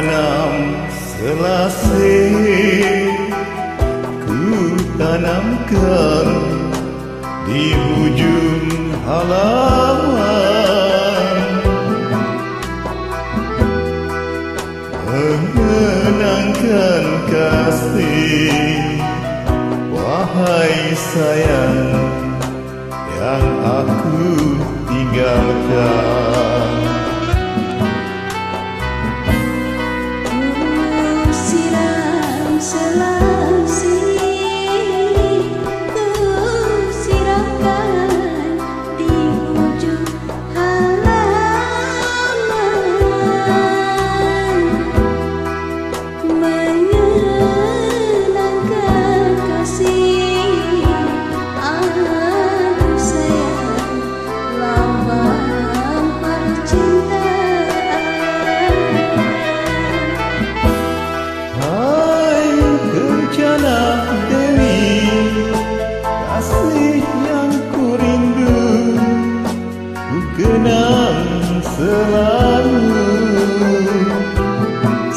tanam selasih. Ku tanamkan di ujung halaman. Mengenangkan kasih Wahai sayang yang aku tinggalkan.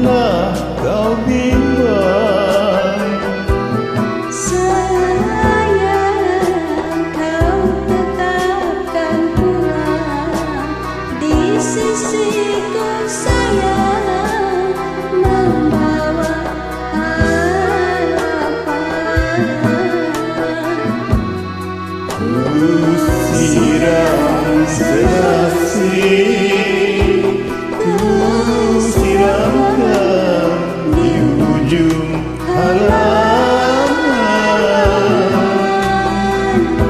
kau bimbang saya kau tetapkan pula Di sisiku saya Membawa harapan. Ku siram selasih again.